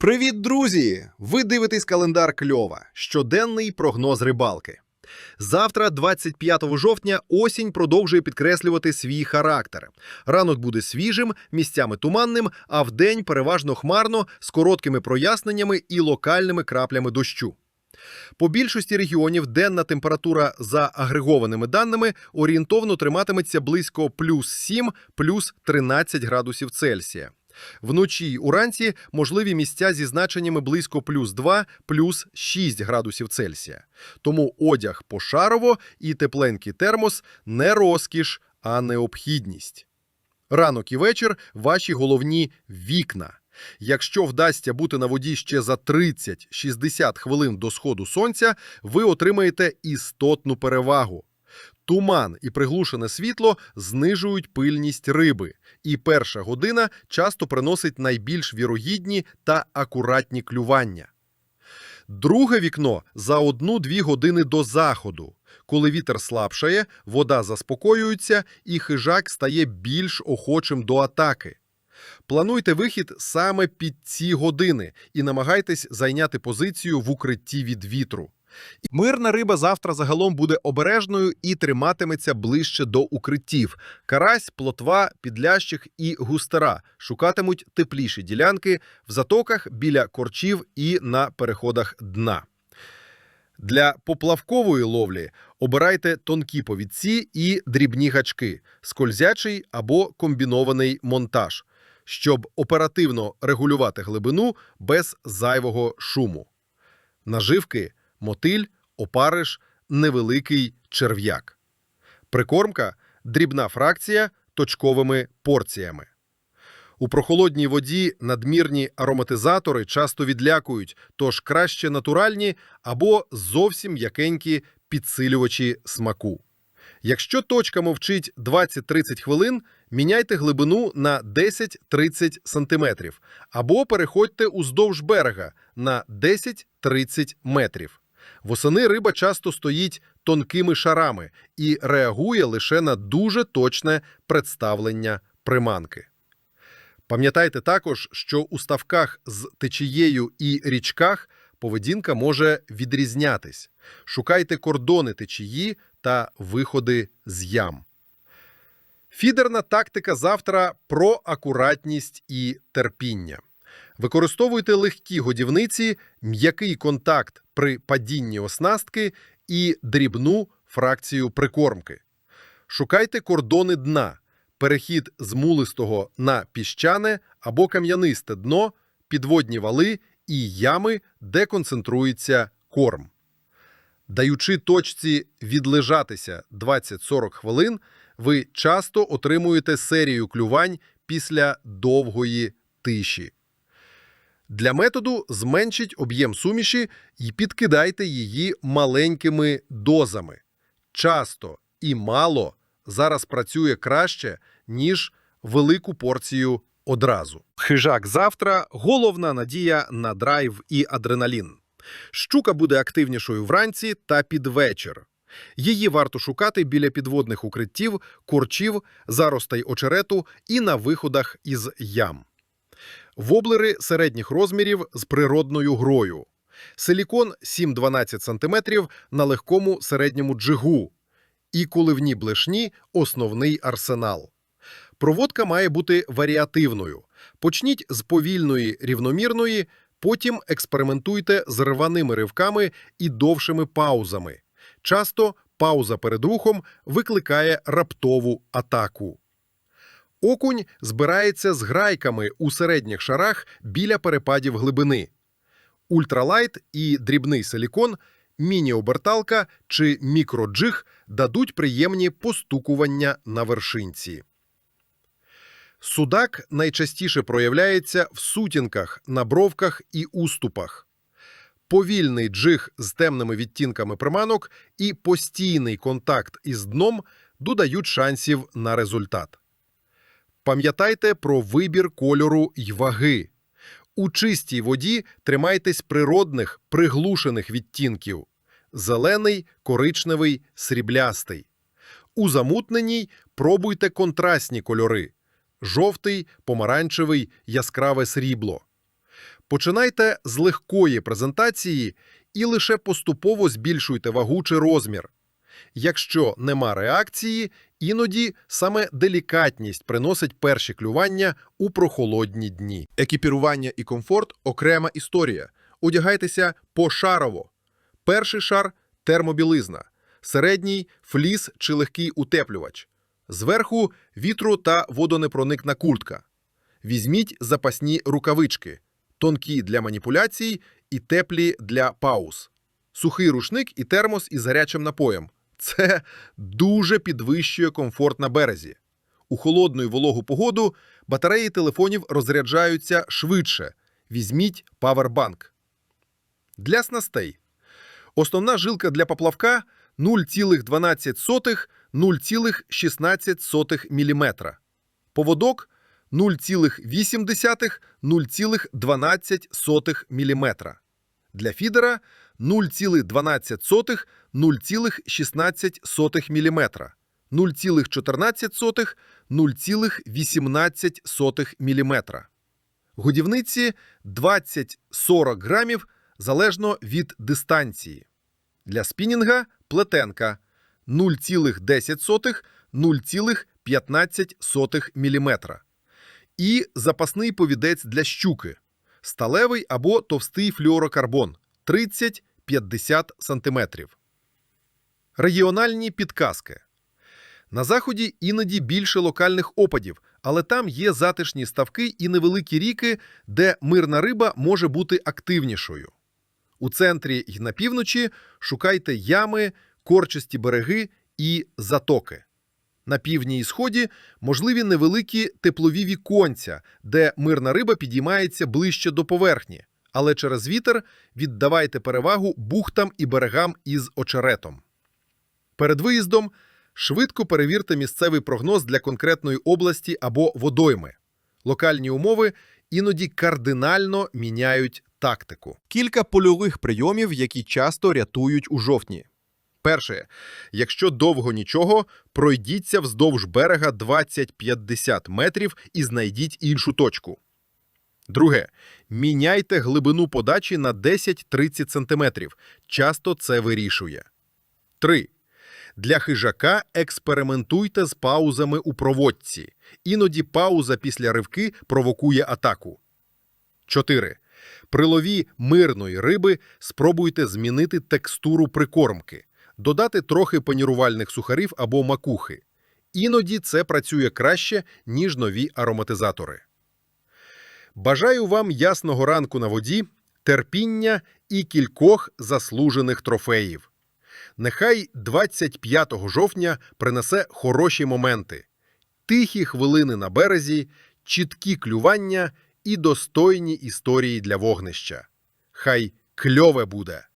Привіт, друзі! Ви дивитесь календар кльова. Щоденний прогноз рибалки. Завтра, 25 жовтня, осінь продовжує підкреслювати свій характер. Ранок буде свіжим, місцями туманним, а вдень переважно хмарно з короткими проясненнями і локальними краплями дощу. По більшості регіонів денна температура за агрегованими даними орієнтовно триматиметься близько плюс 7, плюс 13 градусів Цельсія. Вночі й уранці можливі місця зі значеннями близько плюс 2, плюс 6 градусів Цельсія. Тому одяг пошарово і тепленький термос не розкіш, а необхідність. Ранок і вечір ваші головні вікна. Якщо вдасться бути на воді ще за 30-60 хвилин до сходу сонця, ви отримаєте істотну перевагу. Туман і приглушене світло знижують пильність риби, і перша година часто приносить найбільш вірогідні та акуратні клювання. Друге вікно за 1-2 години до заходу. Коли вітер слабшає, вода заспокоюється і хижак стає більш охочим до атаки. Плануйте вихід саме під ці години і намагайтесь зайняти позицію в укритті від вітру. Мирна риба завтра загалом буде обережною і триматиметься ближче до укриттів. Карась, плотва, підлящик і густера шукатимуть тепліші ділянки в затоках біля корчів і на переходах дна. Для поплавкової ловлі обирайте тонкі повідці і дрібні гачки, скользячий або комбінований монтаж, щоб оперативно регулювати глибину без зайвого шуму. Наживки мотиль, опариш, невеликий черв'як. Прикормка дрібна фракція точковими порціями. У прохолодній воді надмірні ароматизатори часто відлякують, тож краще натуральні або зовсім м'якенькі підсилювачі смаку. Якщо точка мовчить 20-30 хвилин, міняйте глибину на 10-30 см або переходьте уздовж берега на 10-30 метрів. Восени риба часто стоїть тонкими шарами і реагує лише на дуже точне представлення приманки. Пам'ятайте також, що у ставках з течією і річках поведінка може відрізнятись. Шукайте кордони течії та виходи з ям. Фідерна тактика завтра про акуратність і терпіння. Використовуйте легкі годівниці, м'який контакт при падінні оснастки і дрібну фракцію прикормки. Шукайте кордони дна, перехід з мулистого на піщане або кам'янисте дно, підводні вали і ями, де концентрується корм. Даючи точці відлежатися 20-40 хвилин, ви часто отримуєте серію клювань після довгої тиші. Для методу зменшіть об'єм суміші і підкидайте її маленькими дозами. Часто і мало зараз працює краще, ніж велику порцію одразу. Хижак завтра головна надія на драйв і адреналін. Щука буде активнішою вранці та під вечір. Її варто шукати біля підводних укриттів, корчів, заростей очерету і на виходах із ям. Воблери середніх розмірів з природною грою. Силікон 7-12 см на легкому середньому джигу. І коливні блешні основний арсенал. Проводка має бути варіативною. Почніть з повільної рівномірної, потім експериментуйте з рваними ривками і довшими паузами. Часто пауза перед рухом викликає раптову атаку. Окунь збирається з грайками у середніх шарах біля перепадів глибини. Ультралайт і дрібний силікон, міні-оберталка чи мікроджиг дадуть приємні постукування на вершинці. Судак найчастіше проявляється в сутінках, на бровках і уступах. Повільний джиг з темними відтінками приманок і постійний контакт із дном додають шансів на результат. Пам'ятайте про вибір кольору й ваги. У чистій воді тримайтесь природних, приглушених відтінків: зелений, коричневий, сріблястий. У замутненій пробуйте контрастні кольори: жовтий, помаранчевий, яскраве срібло. Починайте з легкої презентації і лише поступово збільшуйте вагу чи розмір. Якщо нема реакції, іноді саме делікатність приносить перші клювання у прохолодні дні. Екіпірування і комфорт окрема історія. Одягайтеся пошарово. Перший шар термобілизна, середній фліс чи легкий утеплювач. Зверху вітру та водонепроникна куртка. Візьміть запасні рукавички, тонкі для маніпуляцій і теплі для пауз. Сухий рушник і термос із гарячим напоєм. Це дуже підвищує комфорт на березі. У холодну і вологу погоду батареї телефонів розряджаються швидше. Візьміть павербанк. Для снастей. Основна жилка для поплавка 0,12-0,16 мм. Поводок 0,8-0,12 мм. Для фідера 0,12-0,16 мм. 0,14-0,18 мм. Годівниці 20-40 грамів залежно від дистанції. Для спінінга плетенка 0,10-0,15 мм. І запасний повідець для щуки сталевий або товстий флюорокарбон 30-50 см. Регіональні підказки. На заході іноді більше локальних опадів, але там є затишні ставки і невеликі ріки, де мирна риба може бути активнішою. У центрі й на півночі шукайте ями, корчасті береги і затоки. На півдні і сході можливі невеликі теплові віконця, де мирна риба підіймається ближче до поверхні, але через вітер віддавайте перевагу бухтам і берегам із очеретом. Перед виїздом швидко перевірте місцевий прогноз для конкретної області або водойми. Локальні умови іноді кардинально міняють тактику. Кілька польових прийомів, які часто рятують у жовтні. Перше, якщо довго нічого, пройдіться вздовж берега 20-50 метрів і знайдіть іншу точку. Друге, міняйте глибину подачі на 10-30 см. Часто це вирішує. 3. Для хижака експериментуйте з паузами у проводці. Іноді пауза після ривки провокує атаку. 4. При лові мирної риби спробуйте змінити текстуру прикормки, додати трохи панірувальних сухарів або макухи. Іноді це працює краще, ніж нові ароматизатори. Бажаю вам ясного ранку на воді, терпіння і кількох заслужених трофеїв. Нехай 25 жовтня принесе хороші моменти, тихі хвилини на березі, чіткі клювання і достойні історії для вогнища. Хай кльове буде!